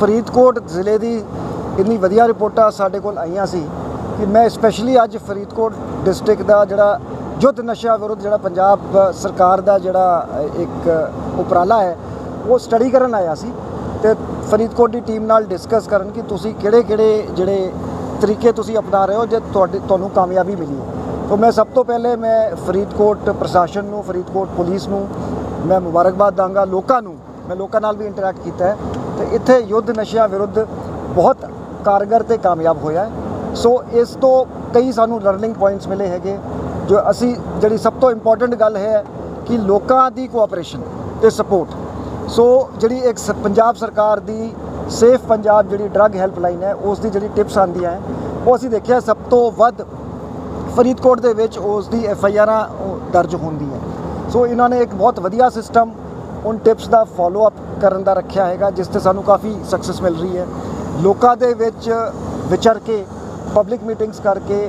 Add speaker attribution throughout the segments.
Speaker 1: ਫਰੀਦਕੋਟ ਜ਼ਿਲ੍ਹੇ ਦੀ ਇੰਨੀ ਵਧੀਆ ਰਿਪੋਰਟਾਂ ਸਾਡੇ ਕੋਲ ਆਈਆਂ ਸੀ ਕਿ ਮੈਂ ਸਪੈਸ਼ਲੀ ਅੱਜ ਫਰੀਦਕੋਟ ਡਿਸਟ੍ਰਿਕਟ ਦਾ ਜਿਹੜਾ ਯੁੱਧ ਨਸ਼ਾ ਵਿਰੁੱਧ ਜਿਹੜਾ ਪੰਜਾਬ ਸਰਕਾਰ ਦਾ ਜਿਹੜਾ ਇੱਕ ਉਪਰਾਲਾ ਹੈ, ਉਹ ਸਟੱਡੀ ਕਰਨ ਆਇਆ ਸੀ ਤੇ ਫਰੀਦਕੋਟ ਦੀ ਟੀਮ ਨਾਲ ਡਿਸਕਸ ਕਰਨ ਕਿ ਤੁਸੀਂ ਕਿਹੜੇ ਕਿਹੜੇ ਜਿਹੜੇ ਤਰੀਕੇ ਤੁਸੀਂ ਅਪਣਾ ਰਹੇ ਹੋ ਜੇ ਤੁਹਾਡੇ, ਤੁਹਾਨੂੰ ਕਾਮਯਾਬੀ ਮਿਲੀ ਹੈ। ਤਾਂ ਮੈਂ ਸਭ ਤੋਂ ਪਹਿਲੇ ਮੈਂ ਫਰੀਦਕੋਟ ਪ੍ਰਸ਼ਾਸਨ ਨੂੰ, ਫਰੀਦਕੋਟ ਪੁਲਿਸ ਨੂੰ, ਮੈਂ ਮੁਬਾਰਕਬਾਦ ਦਾਂਗਾ ਲੋਕਾਂ ਨੂੰ, ਮੈਂ ਲੋਕਾਂ ਨਾਲ ਵੀ ਇੰਟਰੈਕਟ ਕੀਤਾ ਹੈ। ਤੇ ਇੱਥੇ ਯੁੱਧ ਨਸ਼ਿਆਂ ਵਿਰੁੱਧ ਬਹੁਤ ਕਾਰਗਰ ਤੇ ਕਾਮਯਾਬ ਹੋਇਆ ਹੈ। ਸੋ ਇਸ ਤੋਂ ਕਈ ਸਾਨੂੰ ਲਰਨਿੰਗ ਪੁਆਇੰਟਸ ਮਿਲੇ ਹੈਗੇ, ਜੋ ਅਸੀਂ ਜਿਹੜੀ ਸਭ ਤੋਂ ਇੰਪੋਰਟੈਂਟ ਗੱਲ ਹੈ ਕਿ ਲੋਕਾਂ ਦੀ ਕੋਆਪਰੇਸ਼ਨ ਤੇ ਸਪੋਰਟ ਸੋ ਜਿਹੜੀ ਇੱਕ ਸ- ਪੰਜਾਬ ਸਰਕਾਰ ਦੀ ਸੇਫ ਪੰਜਾਬ ਜਿਹੜੀ ਡਰੱਗ ਹੈਲਪਲਾਈਨ ਹੈ, ਉਸ ਦੀ ਜਿਹੜੀ ਟਿਪਸ ਆਉਂਦੀਆਂ ਹੈ, ਉਹ ਅਸੀਂ ਦੇਖਿਆ ਸਭ ਤੋਂ ਵੱਧ ਫਰੀਦਕੋਟ ਦੇ ਵਿੱਚ ਉਸ ਦੀ ਐਫ ਆਈ ਆਰਾਂ ਦਰਜ ਹੁੰਦੀ ਹੈ। ਸੋ ਇਹਨਾਂ ਨੇ ਇੱਕ ਬਹੁਤ ਵਧੀਆ ਸਿਸਟਮ ਉਨ ਟਿਪਸ ਦਾ ਫਾਲੋ ਅਪ ਕਰਨ ਦਾ ਰੱਖਿਆ ਹੈਗਾ, ਜਿਸ ਤੇ ਸਾਨੂੰ ਕਾਫੀ ਸਕਸੈਸ ਮਿਲ ਰਹੀ ਹੈ। ਲੋਕਾਂ ਦੇ ਵਿੱਚ ਵਿਚਰ ਕੇ ਪਬਲਿਕ ਮੀਟਿੰਗਸ ਕਰਕੇ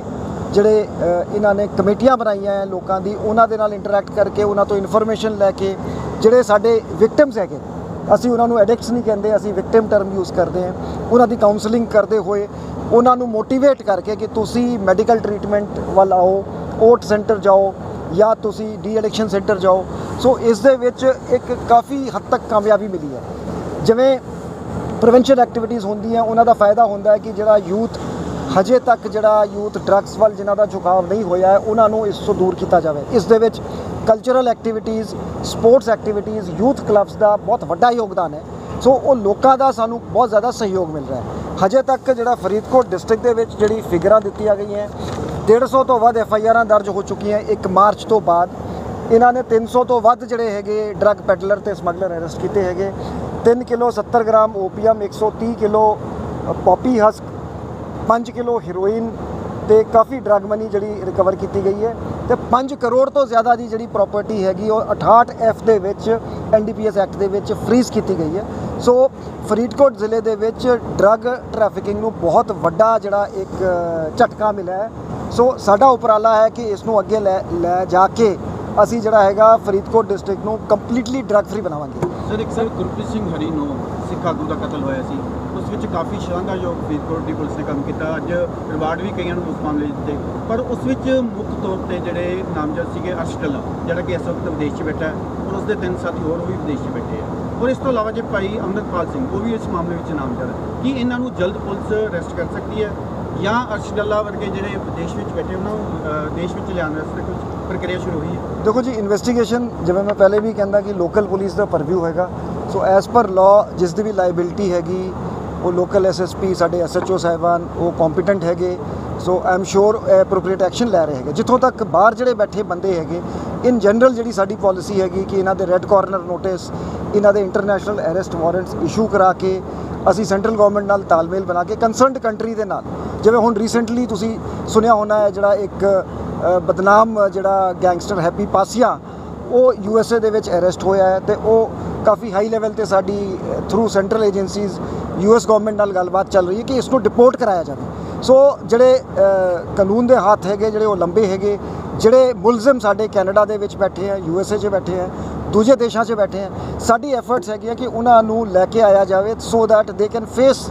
Speaker 1: ਜਿਹੜੇ ਇਹਨਾਂ ਨੇ ਕਮੇਟੀਆਂ ਬਣਾਈਆਂ ਹੈ ਲੋਕਾਂ ਦੀ, ਉਹਨਾਂ ਦੇ ਨਾਲ ਇੰਟਰੈਕਟ ਕਰਕੇ ਉਹਨਾਂ ਤੋਂ ਇਨਫੋਰਮੇਸ਼ਨ ਲੈ ਕੇ ਜਿਹੜੇ ਸਾਡੇ ਵਿਕਟਿਮਸ ਹੈਗੇ, ਅਸੀਂ ਉਹਨਾਂ ਨੂੰ ਐਡਿਕਟਸ ਨਹੀਂ ਕਹਿੰਦੇ, ਅਸੀਂ ਵਿਕਟਿਮ ਟਰਮ ਯੂਜ਼ ਕਰਦੇ ਹਾਂ। ਉਹਨਾਂ ਦੀ ਕਾਉਂਸਲਿੰਗ ਕਰਦੇ ਹੋਏ, ਉਹਨਾਂ ਨੂੰ ਮੋਟੀਵੇਟ ਕਰਕੇ ਕਿ ਤੁਸੀਂ ਮੈਡੀਕਲ ਟਰੀਟਮੈਂਟ ਵੱਲ ਆਓ ਓਟ ਸੈਂਟਰ ਜਾਓ, ਜਾਂ ਤੁਸੀਂ ਡੀ ਐਡਿਕਸ਼ਨ ਸੈਂਟਰ ਜਾਓ। ਸੋ ਇਸ ਦੇ ਵਿੱਚ ਇੱਕ ਕਾਫੀ ਹੱਦ ਤੱਕ ਕਾਮਯਾਬੀ ਮਿਲੀ ਹੈ। ਜਿਵੇਂ ਪ੍ਰੀਵੈਂਸ਼ਨ ਐਕਟੀਵਿਟੀਜ਼ ਹੁੰਦੀਆਂ, ਉਹਨਾਂ ਦਾ ਫਾਇਦਾ ਹੁੰਦਾ ਹੈ ਕਿ ਜਿਹੜਾ ਯੂਥ ਹਜੇ ਤੱਕ ਜਿਹੜਾ ਯੂਥ ਡਰੱਗਸ ਵੱਲ ਜਿਨ੍ਹਾਂ ਦਾ ਝੁਕਾਵ ਨਹੀਂ ਹੋਇਆ ਹੈ, ਉਹਨਾਂ ਨੂੰ ਇਸ ਤੋਂ ਦੂਰ ਕੀਤਾ ਜਾਵੇ। ਇਸ ਦੇ ਵਿੱਚ cultural activities sports activities youth clubs ਦਾ ਬਹੁਤ ਵੱਡਾ ਯੋਗਦਾਨ ਹੈ। ਸੋ ਉਹ ਲੋਕਾਂ ਦਾ ਸਾਨੂੰ ਬਹੁਤ ਜ਼ਿਆਦਾ ਸਹਿਯੋਗ ਮਿਲ ਰਿਹਾ ਹੈ। ਹਜੇ ਤੱਕ ਜਿਹੜਾ ਫਰੀਦਕੋਟ ਡਿਸਟ੍ਰਿਕਟ ਦੇ ਵਿੱਚ ਜਿਹੜੀ ਫਿਗਰਾਂ ਦਿੱਤੀਆਂ ਗਈਆਂ 150 ਤੋਂ ਵੱਧ ਐਫ ਆਈ ਆਰਾਂ ਦਰਜ ਹੋ ਚੁੱਕੀਆਂ 1 ਮਾਰਚ ਤੋਂ ਬਾਅਦ। ਇਹਨਾਂ ਨੇ 300 ਤੋਂ ਵੱਧ ਜਿਹੜੇ ਹੈਗੇ ਡਰੱਗ ਪੈਡਲਰ ਤੇ ਸਮਗਲਰ ਅਰੈਸਟ ਕੀਤੇ ਹੈਗੇ। 3 kilo 70 gram opium 130 kilo poppy husk 5 kilo heroin ਤੇ ਕਾਫੀ ਡਰੱਗ ਮਨੀ ਜਿਹੜੀ ਰਿਕਵਰ ਕੀਤੀ ਗਈ ਹੈ ਤੇ 5 ਕਰੋੜ ਤੋਂ ਜ਼ਿਆਦਾ ਦੀ ਜਿਹੜੀ ਪ੍ਰਾਪਰਟੀ ਹੈਗੀ ਉਹ 68 ਐਫ ਦੇ ਵਿੱਚ ਐਨਡੀਪੀਐਸ ਐਕਟ ਦੇ ਵਿੱਚ ਫ੍ਰੀਜ਼ ਕੀਤੀ ਗਈ ਹੈ। ਸੋ ਫਰੀਦਕੋਟ ਜ਼ਿਲ੍ਹੇ ਦੇ ਵਿੱਚ ਡਰੱਗ ਟ੍ਰੈਫਿਕਿੰਗ ਨੂੰ ਬਹੁਤ ਵੱਡਾ ਜਿਹੜਾ ਇੱਕ ਝਟਕਾ ਮਿਲਿਆ ਹੈ। ਸੋ ਸਾਡਾ ਉਪਰਾਲਾ ਹੈ ਕਿ ਇਸ ਨੂੰ ਅੱਗੇ ਲੈ ਲੈ ਜਾ ਕੇ ਅਸੀਂ ਜਿਹੜਾ ਹੈਗਾ ਫਰੀਦਕੋਟ ਡਿਸਟ੍ਰਿਕਟ ਨੂੰ ਕੰਪਲੀਟਲੀ ਡਰੱਗ ਫਰੀ ਬਣਾਵਾਂਗੇ।
Speaker 2: ਸਰ ਇੱਕ ਸਰ ਗੁਰਪ੍ਰੀਤ ਸਿੰਘ ਹਰੀ ਨੂੰ ਸਿੱਖ ਆਗੂ ਦਾ ਕਤਲ ਹੋਇਆ ਸੀ। ਉਸ ਵਿੱਚ ਕਾਫੀ ਸ਼ਲਾਘਾਯੋਗ ਫਰੀਦਕੋਟ ਦੀ ਪੁਲਿਸ ਨੇ ਕੰਮ ਕੀਤਾ। ਅੱਜ ਰਿਵਾਰਡ ਵੀ ਕਈਆਂ ਨੂੰ ਉਸ ਮਾਮਲੇ ਦਿੱਤੇ ਪਰ ਉਸ ਵਿੱਚ ਮੁੱਖ ਤੌਰ ਤੇ ਜਿਹੜੇ ਨਾਮਜ਼ਦ ਸੀਗੇ ਅਰਸ਼ ਜਿਹੜਾ ਕਿ ਇਸ ਵਕਤ ਵਿਦੇਸ਼ 'ਚ ਬੈਠਾ ਹੈ, ਔਰ ਉਸ ਦੇ ਤਿੰਨ ਸਾਥੀ ਹੋਰ ਵੀ ਵਿਦੇਸ਼ 'ਚ ਬੈਠੇ ਆ। ਔਰ ਇਸ ਤੋਂ ਇਲਾਵਾ ਜੇ ਭਾਈ ਅੰਮ੍ਰਿਤਪਾਲ ਸਿੰਘ, ਉਹ ਵੀ ਇਸ ਮਾਮਲੇ ਵਿੱਚ ਨਾਮਜ਼ਦ ਹੈ। ਕੀ ਇਹਨਾਂ ਨੂੰ ਜਲਦ ਪੁਲਿਸ ਅਰੈਸਟ ਕਰ ਸਕਦੀ ਹੈ? ਜਾਂ ਅਰਸ਼ ਢੱਲਾ ਵਰਗੇ ਜਿਹੜੇ ਵਿਦੇਸ਼ ਵਿੱਚ ਬੈਠੇ ਉਹਨਾਂ ਨੂੰ ਦੇਸ਼ ਵਿੱਚ ਲਿਆਉਣ ਵਾਸਤੇ ਕੁਝ ਪ੍ਰਕਿਰਿਆ ਸ਼ੁਰੂ ਹੋਈ ਹੈ?
Speaker 1: ਦੇਖੋ ਜੀ ਇਨਵੈਸਟੀਗੇਸ਼ਨ ਜਿਵੇਂ ਮੈਂ ਪਹਿਲੇ ਵੀ ਕਹਿੰਦਾ ਕਿ ਲੋਕਲ ਪੁਲਿਸ ਦਾ ਪਰਵਿਊ ਹੈਗਾ। ਸੋ ਐਸ ਪਰ ਲਾਅ ਜਿਸ ਦੀ ਵੀ ਲਾਇਬਿਲਟੀ ਹੈਗੀ, ਉਹ ਲੋਕਲ ਐਸਐਸਪੀ ਸਾਡੇ ਐਸਐਚਓ ਸਾਹਿਬਾਨ, ਉਹ ਕੰਪੀਟੈਂਟ ਹੈਗੇ। So I am sure appropriate action ਲੈ ਰਹੇ ਹੈਗੇ। ਜਿੱਥੋਂ ਤੱਕ ਬਾਹਰ ਜਿਹੜੇ ਬੈਠੇ ਬੰਦੇ ਹੈਗੇ ਇਨ ਜਨਰਲ ਜਿਹੜੀ ਸਾਡੀ ਪਾਲਿਸੀ ਹੈਗੀ ਕਿ ਇਹਨਾਂ ਦੇ ਰੈੱਡ ਕਾਰਨਰ ਨੋਟਿਸ ਇਹਨਾਂ ਦੇ ਇੰਟਰਨੈਸ਼ਨਲ ਅਰੈਸਟ ਵਾਰੰਟਸ ਇਸ਼ੂ ਕਰਾ ਕੇ ਅਸੀਂ ਸੈਂਟਰਲ ਗਵਰਨਮੈਂਟ ਨਾਲ ਤਾਲਮੇਲ ਬਣਾ ਕੇ ਕੰਸਰਨਡ ਕੰਟਰੀ ਦੇ ਨਾਲ। ਜਿਵੇਂ ਹੁਣ ਰੀਸੈਂਟਲੀ ਤੁਸੀਂ ਸੁਣਿਆ ਹੋਣਾ ਹੈ ਜਿਹੜਾ ਇੱਕ ਬਦਨਾਮ ਜਿਹੜਾ ਗੈਂਗਸਟਰ ਹੈਪੀ ਪਾਸੀਆ, ਉਹ ਯੂ ਐਸ ਏ ਦੇ ਵਿੱਚ ਅਰੈਸਟ ਹੋਇਆ ਹੈ ਤੇ ਉਹ ਕਾਫੀ ਹਾਈ ਲੈਵਲ ਤੇ ਸਾਡੀ through central agencies U S government ਨਾਲ ਗੱਲਬਾਤ ਚੱਲ ਰਹੀ ਹੈ ਕਿ ਇਸ ਨੂੰ ਡਿਪੋਰਟ ਕਰਾਇਆ ਜਾਵੇ। ਸੋ ਜਿਹੜੇ ਕਾਨੂੰਨ ਦੇ ਹੱਥ ਹੈਗੇ ਜਿਹੜੇ ਉਹ ਲੰਬੇ ਹੈਗੇ ਜਿਹੜੇ ਮੁਲਜ਼ਮ ਸਾਡੇ ਕੈਨੇਡਾ ਦੇ ਵਿੱਚ ਬੈਠੇ ਆ ਯੂ ਐਸ ਏ 'ਚ ਬੈਠੇ ਆ ਦੂਜੇ ਦੇਸ਼ਾਂ 'ਚ ਬੈਠੇ ਆ ਸਾਡੀ ਐਫਰਟਸ ਹੈਗੀਆਂ ਕਿ ਉਹਨਾਂ ਨੂੰ ਲੈ ਕੇ ਆਇਆ ਜਾਵੇ so that they can face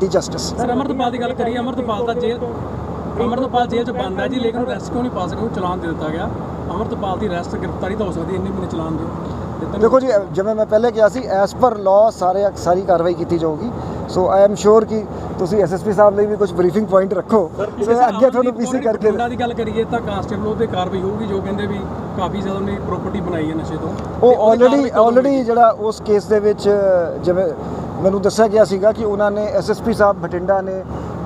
Speaker 1: the justice
Speaker 3: sir Amritpal ਦੀ ਗੱਲ ਕਰੀਏ ਅਮਰਤਪਾਲ ਦਾ ਜੇਲ੍ਹ ਅਮਰਤਪਾਲ ਜੇਲ੍ਹ 'ਚ ਬੰਦ ਹੈ ਜੀ ਲੇਕਿਨ ਉਹ ਰੈਸਟ ਕਿਉਂ ਨਹੀਂ ਪਾ ਸਕੇ ਉਹ ਚਲਾਨ ਦੇ ਦਿੱਤਾ ਗਿਆ। ਅਮਰਤਪਾਲ ਦੀ ਰੈਸਟ ਗ੍ਰਿਫਤਾਰੀ ਤਾਂ ਹੋ ਸਕਦੀ ਇੰਨੇ ਮਹੀਨੇ ਚਲਾਨ ਦਿਓ।
Speaker 1: ਦੇਖੋ ਜੀ ਜਿਵੇਂ ਮੈਂ ਪਹਿਲੇ ਕਿਹਾ ਸੀ ਐਸ ਪਰ ਲਾਅ ਸਾਰੇ ਸਾਰੀ ਕਾਰਵਾਈ ਕੀਤੀ ਜਾਊਗੀ। ਸੋ ਆਈ ਐਮ ਸ਼ੋਰ ਕਿ ਤੁਸੀਂ ਐਸਐਸਪੀ ਸਾਹਿਬ ਲਈ ਵੀ ਕੁਝ ਬਰੀਫਿੰਗ ਪੁਆਇੰਟ ਰੱਖੋ ਅੱਗੇ ਤੁਹਾਨੂੰ ਪੀਸੀ
Speaker 3: ਕੌਰ
Speaker 1: ਕਰਕੇ
Speaker 3: ਬਠਿੰਡਾ ਦੀ ਗੱਲ ਕਰੀਏ ਤਾਂ ਕਾਂਸਟੇਬਲ ਉਹਦੇ ਕਾਰਵਾਈ ਹੋਊਗੀ ਜੋ ਕਹਿੰਦੇ ਵੀ ਕਾਫੀ ਜ਼ਿਆਦਾ ਉਹਨੇ ਪ੍ਰਾਪਰਟੀ ਬਣਾਈ ਹੈ ਨਸ਼ੇ ਤੋਂ
Speaker 1: ਉਹ ਆਲਰੇਡੀ ਆਲਰੇਡੀ? ਜਿਹੜਾ ਉਸ ਕੇਸ ਦੇ ਵਿੱਚ ਜਿਵੇਂ ਮੈਨੂੰ ਦੱਸਿਆ ਗਿਆ ਸੀਗਾ ਕਿ ਉਹਨਾਂ ਨੇ ਐਸਐਸਪੀ ਸਾਹਿਬ ਬਠਿੰਡਾ ਨੇ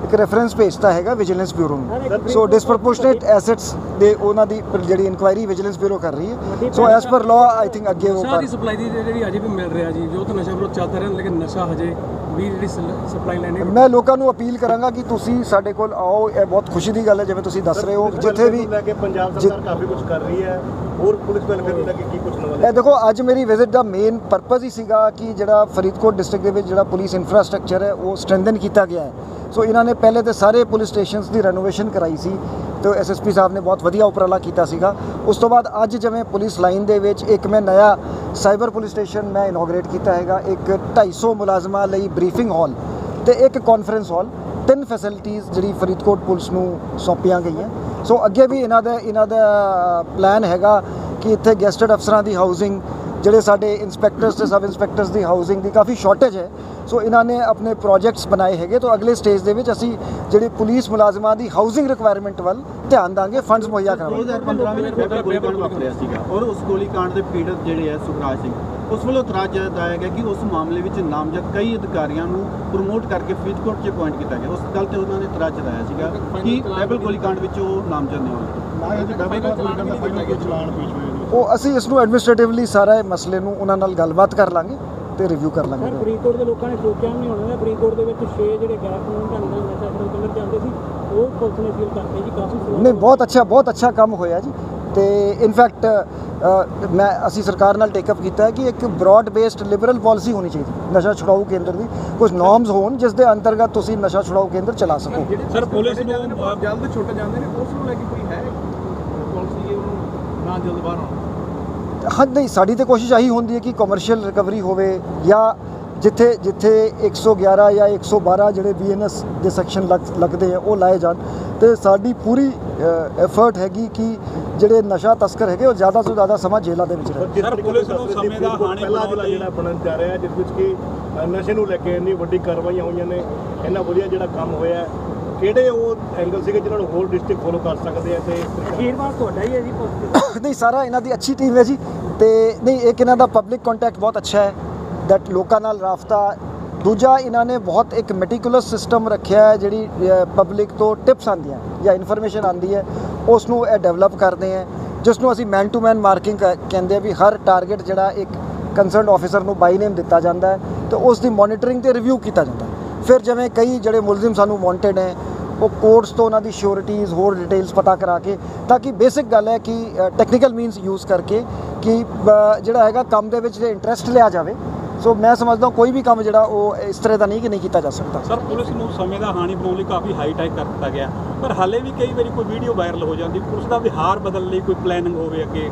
Speaker 1: ਇੱਕ ਰੈਫਰੈਂਸ ਭੇਜਤਾ ਹੈਗਾ ਵਿਜੀਲੈਂਸ ਬਿਊਰੋ ਨੂੰ। ਸੋ ਡਿਸਪ੍ਰੋਪੋਰਸ਼ਨੇਟ ਐਸੈਟਸ ਦੇ ਉਹਨਾਂ ਦੀ ਜਿਹੜੀ ਇਨਕੁਆਇਰੀ ਵਿਜੀਲੈਂਸ ਬਿਊਰੋ ਕਰ ਰਹੀ ਹੈ। So as per law I think ਅੱਗੇ ਉਹ
Speaker 3: ਸਪਲਾਈ ਦੀ ਜਿਹੜੀ ਅਜੇ ਵੀ ਮਿਲ ਰਿਹਾ ਜੀ ਜੋ ਤਾਂ ਨਸ਼ਾ ਵਿਰੋਧ ਚੱਲਦਾ ਰਿਹਾ ਲੇਕਿਨ ਨਸ਼ਾ ਹਜੇ ਵੀ ਜਿਹੜੀ ਸਪਲਾਈ ਲਾਈਨ ਹੈ।
Speaker 1: ਮੈਂ ਲੋਕਾਂ ਨੂੰ ਅਪੀਲ ਕਰਾਂਗਾ ਕਿ ਤੁਸੀਂ ਸਾਡੇ ਕੋਲ ਆਓ ਇਹ ਬਹੁਤ ਖੁਸ਼ੀ ਦੀ ਗੱਲ ਹੈ ਜਿਵੇਂ ਤੁਸੀਂ ਦੱਸ ਰਹੇ ਹੋ ਜਿੱਥੇ ਵੀ
Speaker 4: ਲੈ ਕੇ ਪੰਜਾਬ
Speaker 1: ਜਿ-
Speaker 4: ਸਰਕਾਰ ਕਾਫੀ ਕੁਝ ਕਰ ਰਹੀ ਹੈ ਹੋਰ ਪੁਲਿਸ ਵੈਲਫੇਅਰ ਨੂੰ ਲੈ ਕੇ ਕੀ ਕੁਝ ਨਵਾਂ
Speaker 1: ਇਹ ਦੇਖੋ ਅੱਜ ਮੇਰੀ ਵਿਜ਼ਿਟ ਦਾ ਮੇਨ ਪਰਪਸ ਹੀ ਸੀਗਾ ਕਿ ਜਿਹੜਾ ਫਰੀਦਕੋਟ ਡਿਸਟ੍ਰਿਕਟ ਦੇ ਵਿੱਚ ਜਿਹੜਾ ਪੁਲਿਸ ਇਨਫਰਾਸਟ੍ਰਕਚਰ ਹੈ ਉਹ ਸਟਰੈਂਥਨ ਕੀਤਾ ਗਿਆ ਹੈ। ਸੋ ਇਹਨਾਂ ਨੇ ਪਹਿਲੇ ਤੇ ਸਾਰੇ ਪੁਲਿਸ ਸਟੇਸ਼ਨਸ ਦੀ ਰੈਨੋਵੇਸ਼ਨ ਕਰਾਈ ਸੀ ਤੇ ਐਸਐਸਪੀ ਸਾਹਿਬ ਨੇ ਬਹੁਤ ਵਧੀਆ ਉਪਰਾਲਾ ਕੀਤਾ ਸੀਗਾ। ਉਸ ਤੋਂ ਬਾਅਦ ਅੱਜ ਜਿਵੇਂ ਪੁਲਿਸ ਲਾਈਨ ਦੇ ਵਿੱਚ ਇੱਕ ਮੈਂ ਨਇਆ ਸਾਈਬਰ ਪੁਲਿਸ ਸਟੇਸ਼ਨ ਮੈਂ ਇਨੋਗਰੇਟ ਕੀਤਾ ਹੈਗਾ, ਇੱਕ 250 ਮੁਲਾਜ਼ਮਾਂ ਲਈ ਬਰੀਫਿੰਗ ਹਾਲ ਤੇ ਇੱਕ ਕਾਨਫਰੰਸ ਹਾਲ ਤਿੰਨ ਫੈਸਿਲਿਟੀਆਂ ਜਿਹੜੀ ਫਰੀਦਕੋਟ ਪੁਲਿਸ ਨੂੰ ਸੌਂਪੀਆਂ ਗਈਆਂ। ਸੋ ਅੱਗੇ ਵੀ ਇਹਨਾਂ ਦਾ ਇਹਨਾਂ ਦਾ ਪਲਾਨ ਹੈਗਾ ਕਿ ਇੱਥੇ ਗੈਸਟਡ ਅਫਸਰਾਂ ਦੀ ਹਾਊਸਿੰਗ ਜਿਹੜੇ ਸਾਡੇ ਇਨਸਪੈਕਟਰਸ ਤੇ ਸਬ ਇਨਸਪੈਕਟਰਸ ਦੀ ਹਾਊਸਿੰਗ ਦੀ ਕਾਫੀ ਸ਼ਾਰਟੇਜ ਹੈ ਸੋ ਇਹਨਾਂ ਨੇ ਆਪਣੇ ਪ੍ਰੋਜੈਕਟਸ ਬਣਾਏ ਹੈਗੇ ਤਾਂ ਅਗਲੇ ਸਟੇਜ ਦੇ ਵਿੱਚ ਅਸੀਂ ਜਿਹੜੇ ਪੁਲਿਸ ਮੁਲਾਜ਼ਮਾਂ ਦੀ ਹਾਊਸਿੰਗ ਰਿਕੁਆਇਰਮੈਂਟ ਵੱਲ ਧਿਆਨ ਦਾਂਗੇ ਫੰਡਸ ਮੁਹੱਈਆ ਕਰਾਂਗੇ
Speaker 2: 2015 ਵਿੱਚ ਪੇਪਰ ਗੋਲੀਕਾਂਡ ਵਾਪਰਿਆ ਸੀਗਾ। ਔਰ ਉਸ ਗੋਲੀਕਾਂਡ ਦੇ ਪੀੜਤ ਜਿਹੜੇ ਹੈ ਸੁਖਰਾਜ ਸਿੰਘ ਉਸ ਵੱਲੋਂ ਤਰਾਜ ਜਤਾਇਆ ਗਿਆ ਕਿ ਉਸ ਮਾਮਲੇ ਵਿੱਚ ਨਾਮਜ਼ਦ ਕਈ ਅਧਿਕਾਰੀਆਂ ਨੂੰ ਪ੍ਰਮੋਟ ਕਰਕੇ ਫਰੀਦਕੋਟ 'ਚ ਅਪਾਇੰਟ ਕੀਤਾ ਗਿਆ। ਉਸ ਗੱਲ ਤੇ ਉਹਨਾਂ ਨੇ ਤਰਾਜ ਜਤਾਇਆ ਸੀਗਾ ਕਿ ਪੈਬਲ ਗੋਲੀਕਾਂਡ ਵਿੱਚ ਉਹ ਨਾਮਜ਼ਦ ਨਹੀਂ ਹੋਏ।
Speaker 4: ਨਾ ਇਹ ਡਬਲ ਗੋਲੀਕਾਂਡ ਦਾ ਫਾਈਨਲ ਚਲਾਨ ਪੇਸ਼ ਹੋਇਆ।
Speaker 1: ਉਹ ਅਸੀਂ ਇਸ ਨੂੰ ਐਡਮਿਨਿਸਟ੍ਰੇਟਿਵਲੀ ਸਾਰਾ ਇਹ ਮਸਲੇ ਨੂੰ ਉਹਨਾਂ ਨਾਲ ਗੱਲਬਾਤ ਕਰ ਲਾਂਗੇ ਤੇ ਰਿਵਿਊ ਕਰ ਲਾਂਗੇ।
Speaker 5: ਸਰ ਫਰੀਦਕੋਟ ਦੇ ਲੋਕਾਂ ਨੇ ਸੋਚਿਆ ਨਹੀਂ ਹੋਣਾ। ਫਰੀਦਕੋਟ ਦੇ ਵਿੱਚ 6 ਜਿਹੜੇ ਗੈਰ ਕਾਨੂੰਨ ਢੰਗ ਨਾਲ ਨਸ਼ਾ ਕਲਰ ਜਾਂਦੇ ਸੀ ਉਹ ਪੁਲਿਸ ਨੇ ਸੀਲ ਕਰਤੇ ਜੀ। ਕਾਫੀ
Speaker 1: ਨਹੀਂ ਬਹੁਤ ਅੱਛਾ ਬਹੁਤ ਅੱਛਾ ਕੰਮ ਹੋਇਆ ਜੀ। ਤੇ ਇਨਫੈਕਟ ਮੈਂ ਅਸੀਂ ਸਰਕਾਰ ਨਾਲ ਟੇਕਅਪ ਕੀਤਾ ਹੈ ਕਿ ਇੱਕ ਬ੍ਰੌਡ ਬੇਸਡ ਲਿਬਰਲ ਪਾਲਿਸੀ ਹੋਣੀ ਚਾਹੀਦੀ। ਨਸ਼ਾ ਛੁਡਾਊ ਕੇਂਦਰ ਦੀ ਕੁਝ ਨਾਰਮਸ ਹੋਣ ਜਿਸ ਦੇ ਅੰਤਰਗਤ ਤੁਸੀਂ ਨਸ਼ਾ ਛੁਡਾਊ ਕੇਂਦਰ ਚਲਾ ਸਕੋ।
Speaker 3: ਸਰ ਪੁਲਿਸ ਨੂੰ ਜਲਦ ਛੁੱਟ ਜਾਂਦੇ ਨੇ ਪੁਲਿਸ ਨੂੰ ਲੈ ਕੇ ਕੋਈ ਨਾ ਜਲਦ ਬਾਹਰ ਆਉਣ।
Speaker 1: ਹਾਂ ਨਹੀਂ ਸਾਡੀ ਤੇ ਕੋਸ਼ਿਸ਼ ਆਹੀ ਹੁੰਦੀ ਹੈ ਕਿ ਕਮਰਸ਼ੀਅਲ ਰਿਕਵਰੀ ਹੋਵੇ ਜਾਂ ਜਿੱਥੇ ਜਿੱਥੇ 111 ਜਾਂ 112 ਜਿਹੜੇ ਬੀਐਨਐਸ ਦੇ ਸੈਕਸ਼ਨ ਲੱਗਦੇ ਆ ਉਹ ਲਾਏ ਜਾਣ। ਤੇ ਸਾਡੀ ਪੂਰੀ ਐਫਰਟ ਹੈਗੀ ਕਿ ਜਿਹੜੇ ਨਸ਼ਾ ਤਸਕਰ ਹੈਗੇ ਉਹ ਜ਼ਿਆਦਾ ਤੋਂ ਜ਼ਿਆਦਾ ਸਮਾਂ ਜੇਲ੍ਹਾਂ ਦੇ ਵਿੱਚ ਰਹੇ।
Speaker 4: ਸਰ ਪੁਲਿਸ ਨੂੰ ਸਮੇਂ ਦਾ ਬਣਾਉਣ ਲਈ ਜਿਹੜਾ ਬਣਨ ਜਾ ਰਿਹਾ ਹੈ ਜਿਸ ਵਿੱਚ ਕਿ ਅ, ਨਸ਼ੇ ਨੂੰ ਲੈ ਕੇ ਇੰਨੀ ਵੱਡੀ ਕਾਰਵਾਈਆਂ ਹੋਈਆਂ ਨੇ ਇੰਨਾ ਵਧੀਆ ਜਿਹੜਾ ਕੰਮ ਹੋਇਆ ਹੈ ਕਿਹੜੇ ਉਹ ਐਂਗਲ ਸੀਗੇ ਜਿਨ੍ਹਾਂ ਨੂੰ ਹੋਰ ਡਿਸਟ੍ਰਿਕਟ ਫੋਲੋ ਕਰ ਸਕਦੇ ਆ ਤੇ
Speaker 5: ਅਖੀਰਵਾਰ ਤੁਹਾਡਾ ਹੀ ਹੈ ਜੀ
Speaker 1: ਨਹੀਂ ਸਾਰਾ ਇਹਨਾਂ ਦੀ ਅੱਛੀ ਟੀਮ ਹੈ ਜੀ ਤੇ ਨਹੀਂ ਇੱਕ ਇਹਨਾਂ ਦਾ ਪਬਲਿਕ ਕੰਟੈਕਟ ਬਹੁਤ ਅੱਛਾ ਹੈ ਦੈਟ ਲੋਕਾਂ ਨਾਲ ਰਾਫਤਾ ਦੂਜਾ ਇਹਨਾਂ ਨੇ ਬਹੁਤ ਇੱਕ ਮੈਟੀਕੂਲਸ ਸਿਸਟਮ ਰੱਖਿਆ ਹੈ ਜਿਹੜੀ ਪਬਲਿਕ ਤੋਂ ਟਿਪਸ ਆਉਂਦੀਆਂ ਜਾਂ ਇਨਫੋਰਮੇਸ਼ਨ ਆਉਂਦੀ ਹੈ ਉਸ ਨੂੰ ਇਹ ਡਿਵੈਲਪ ਕਰਦੇ ਹੈ ਜਿਸ ਨੂੰ ਅਸੀਂ ਮੈਨ ਟੂ ਮੈਨ ਮਾਰਕਿੰਗ ਕਹਿੰਦੇ ਆ ਵੀ ਹਰ ਟਾਰਗੇਟ ਜਿਹੜਾ ਇੱਕ ਕੰਸਰਨਡ ਆਫੀਸਰ ਨੂੰ ਬਾਈ ਨੇਮ ਦਿੱਤਾ ਜਾਂਦਾ ਹੈ ਤੇ ਉਸ ਦੀ ਮੋਨੀਟਰਿੰਗ ਤੇ ਰਿਵਿਊ ਕੀਤਾ ਜਾਂਦਾ ਫਿਰ ਜਿਵੇਂ ਕਈ ਜਿਹੜੇ ਮੁਲਜ਼ਮ ਸਾਨੂੰ ਵਾਂਟਡ ਹੈ ਉਹ ਕੋਰਟਸ ਤੋਂ ਉਹਨਾਂ ਦੀ ਸ਼ੋਰਿਟੀਜ਼ ਹੋਰ ਡਿਟੇਲਸ ਪਤਾ ਕਰਾ ਕੇ ਤਾਂ ਕਿ ਬੇਸਿਕ ਗੱਲ ਹੈ ਕਿ ਟੈਕਨੀਕਲ ਮੀਨਸ ਯੂਜ਼ ਕਰਕੇ ਕਿ ਜਿਹੜਾ ਹੈਗਾ ਕੰਮ ਦੇ ਵਿੱਚ ਜੇ ਇੰਟਰਸਟ ਲਿਆ ਜਾਵੇ ਸੋ ਮੈਂ ਸਮਝਦਾ ਕੋਈ ਵੀ ਕੰਮ ਜਿਹੜਾ ਉਹ ਇਸ ਤਰ੍ਹਾਂ ਦਾ ਨਹੀਂ ਕਿ ਨਹੀਂ ਕੀਤਾ ਜਾ ਸਕਦਾ।
Speaker 6: ਸਰ ਪੁਲਿਸ ਨੂੰ ਸਮੇਂ ਦਾ ਹਾਨੀ ਬਣਾਉਣ ਲਈ ਕਾਫੀ ਹਾਈ ਟੈਕ ਕਰ ਦਿੱਤਾ ਗਿਆ। ਪਰ ਹਾਲੇ ਵੀ ਕਈ ਵਾਰੀ ਕੋਈ ਵੀਡੀਓ ਵਾਇਰਲ ਹੋ ਜਾਂਦੀ ਪੁਲਿਸ ਦਾ ਵਿਹਾਰ ਬਦਲਣ ਲਈ ਕੋਈ ਪਲੈਨਿੰਗ ਹੋਵੇ ਅੱਗੇ?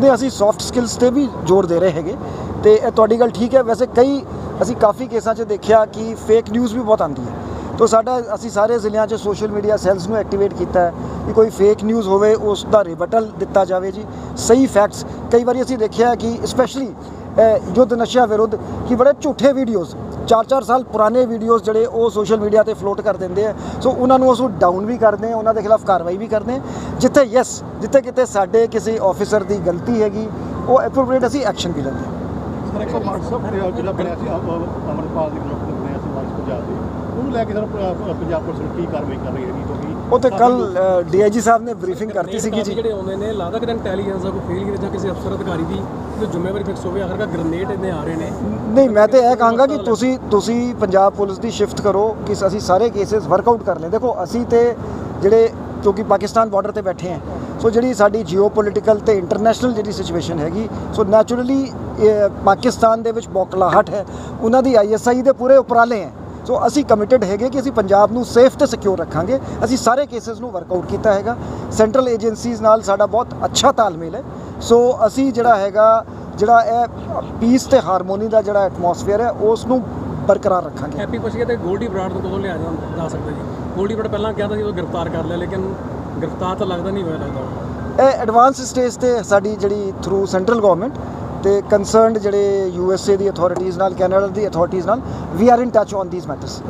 Speaker 1: ਨਹੀਂ ਅਸੀਂ ਸੌਫਟ ਸਕਿੱਲਸ ਤੇ ਵੀ ਜ਼ੋਰ ਦੇ ਰਹੇ ਹੈਗੇ ਤੇ ਇਹ ਤੁਹਾਡੀ ਗੱਲ ਠੀਕ ਹੈ। ਵੈਸੇ ਕਈ ਅਸੀਂ ਕਾਫੀ ਕੇਸਾਂ 'ਚ ਦੇਖਿਆ ਕਿ ਫੇਕ ਨਿਊਜ਼ ਵੀ ਬਹੁਤ ਆਉਂਦੀ ਹੈ। ਤੋ ਸਾਡਾ ਅਸੀਂ ਸਾਰੇ ਜ਼ਿਲ੍ਹਿਆਂ 'ਚ ਸੋਸ਼ਲ ਮੀਡੀਆ ਸੈੱਲਸ ਨੂੰ ਐਕਟੀਵੇਟ ਕੀਤਾ ਹੈ ਕਿ ਕੋਈ ਫੇਕ ਨਿਊਜ਼ ਹੋਵੇ, ਉਸ ਦਾ ਰਿਬਟਲ ਦਿੱਤਾ ਜਾਵੇ ਜੀ। ਸਹੀ ਫੈਕਟਸ ਕਈ ਵਾਰੀ ਅਸੀਂ ਦੇਖਿਆ ਕਿ ਸਪੈਸ਼ਲੀ ਯੁੱਧ ਨਸ਼ਾ ਵਿਰੁੱਧ ਕਿ ਬੜੇ ਝੂਠੇ ਵੀਡੀਓਜ਼ 4-4 ਸਾਲ ਪੁਰਾਣੇ ਵੀਡੀਓਜ਼ ਜਿਹੜੇ ਉਹ ਸੋਸ਼ਲ ਮੀਡੀਆ ਤੇ ਫਲੋਟ ਕਰ ਦਿੰਦੇ ਆ। ਸੋ ਉਹਨਾਂ ਨੂੰ ਅਸੀਂ ਡਾਊਨ ਵੀ ਕਰਦੇ ਆ ਉਹਨਾਂ ਦੇ ਖਿਲਾਫ ਕਾਰਵਾਈ ਵੀ ਕਰਦੇ ਆ ਜਿੱਥੇ ਯੈਸ ਜਿੱਥੇ ਕਿਤੇ ਸਾਡੇ ਕਿਸੇ ਆਫੀਸਰ ਦੀ ਗਲਤੀ ਹੈਗੀ, ਉਹ ਐਪਰੋਪ੍ਰੀਏਟ ਅਸੀਂ ਐਕਸ਼ਨ ਵੀ ਲੈਂਦੇ ਹਾਂ।
Speaker 4: ਸਰ, ਇੱਕ WhatsApp ਜਿਹੜਾ ਬਣਿਆ ਸੀ ਅਮਰਪਾਲ ਦੇ ਗਰੁੱਪ ਨੇ ਬਣਿਆ ਸੀ ਵਾਇਸ ਪੰਜਾਬ ਦੇ। ਉਹਨੂੰ ਲੈ ਕੇ ਸਰ ਪੰਜਾਬ ਪੁਲਿਸ ਨੂੰ ਕੀ ਕਾਰਵਾਈ ਕਰ ਰਹੀ ਹੈਗੀ ਕਿਉਂਕਿ
Speaker 1: ਉਹ ਤੇ ਕੱਲ ਡੀਆਈਜੀ ਸਾਹਿਬ ਨੇ ਬਰੀਫਿੰਗ ਕਰਤੀ ਸੀਗੀ ਜੀ।
Speaker 3: ਜਿਹੜੇ ਆਉਂਦੇ ਨੇ ਲੱਗਦਾ ਕਿ ਇੰਟੈਲੀਜੈਂਸ ਦਾ ਕੋਈ ਫੇਲ ਜਾਂ ਕਿਸੇ ਅਫਸਰ ਅਧਿਕਾਰੀ ਦੀ ਕੋਈ ਜ਼ਿੰਮੇਵਾਰੀ ਫਿਕਸ ਹੋਵੇ ਆਖਰਕਾਰ ਗ੍ਰਨੇਡ ਇੰਨੇ ਆ ਰਹੇ ਨੇ।
Speaker 1: ਨਹੀਂ ਮੈਂ ਤੇ ਇਹ ਕਹਾਂਗਾ ਕਿ ਤੁਸੀਂ ਤੁਸੀਂ ਪੰਜਾਬ ਪੁਲਿਸ ਦੀ ਸ਼ਿਫਟ ਕਰੋ ਕਿ ਅਸੀਂ ਸਾਰੇ ਕੇਸਿਸ ਵਰਕਆਊਟ ਕਰ ਲਏ ਦੇਖੋ ਅਸੀਂ ਤੇ ਜਿਹੜੇ ਕਿਉਂਕਿ ਪਾਕਿਸਤਾਨ ਬਾਰਡਰ ਤੇ ਬੈਠੇ ਹਾਂ ਸੋ ਜਿਹੜੀ ਸਾਡੀ ਜੀਓਪੋਲਿਟੀਕਲ ਤੇ ਇੰਟਰਨੈਸ਼ਨਲ ਜਿਹੜੀ ਸਿਚੁਏਸ਼ਨ ਹੈਗੀ ਸੋ ਨੈਚੁਰਲੀ ਪਾਕਿਸਤਾਨ ਦੇ ਵਿੱਚ ਬੌਕਲਾਹਟ ਹੈ। ਉਹਨਾਂ ਦੀ ਆਈਐਸਆਈ ਦੇ ਪੂਰੇ ਉਪਰਾਲੇ ਹੈ। ਸੋ ਅਸੀਂ ਕਮਿਟਡ ਹੈਗੇ ਕਿ ਅਸੀਂ ਪੰਜਾਬ ਨੂੰ ਸੇਫ ਤੇ ਸਿਕਿਉਰ ਰੱਖਾਂਗੇ। ਅਸੀਂ ਸਾਰੇ ਕੇਸਿਸ ਨੂੰ ਵਰਕਆਊਟ ਕੀਤਾ ਹੈਗਾ। ਸੈਂਟਰਲ ਏਜੰਸੀਜ਼ ਨਾਲ ਸਾਡਾ ਬਹੁਤ ਅੱਛਾ ਤਾਲਮੇਲ ਹੈ। ਸੋ ਅਸੀਂ ਜਿਹੜਾ ਹੈਗਾ ਜਿਹੜਾ ਇਹ ਪੀਸ ਤੇ ਹਾਰਮੋਨੀ ਦਾ ਜਿਹੜਾ ਐਟਮੋਸਫੇਅਰ ਹੈ ਉਸ ਨੂੰ ਬਰਕਰਾਰ ਰੱਖਾਂਗੇ।
Speaker 3: ਹੈਪੀ ਪੁੱਛ ਗਿਆ ਤੇ ਗੋਲਡੀ ਬਰਾੜ ਨੂੰ ਕਦੋਂ ਲਿਆ ਜਾ ਸਕਦਾ ਜੀ? ਗੋਲਡੀ ਬਰਾੜ ਪਹਿਲਾਂ ਕਿਹਾ ਤਾਂ ਸੀ ਉਹ ਗ੍ਰਿਫਤਾਰ ਕਰ ਲਿਆ ਲੇਕਿਨ ਗ੍ਰਿਫਤਾਰ ਤਾਂ ਲੱਗਦਾ ਨਹੀਂ ਹੋਇਆ ਲੱਗਦਾ।
Speaker 1: ਇਹ ਐਡਵਾਂਸ ਸਟੇਜ ਤੇ ਸਾਡੀ ਜਿਹੜੀ ਥਰੂ ਸੈਂਟਰਲ ਗਵਰਨਮੈਂਟ ਤੇ ਕੰਸਰਨਡ ਜਿਹੜੇ ਯੂਐਸਏ ਦੀ ਅਥਾਰਟੀਜ਼ ਨਾਲ ਕੈਨੇਡਾ ਦੀ ਅਥਾਰਟੀਜ਼ ਨਾਲ we are in touch on these matters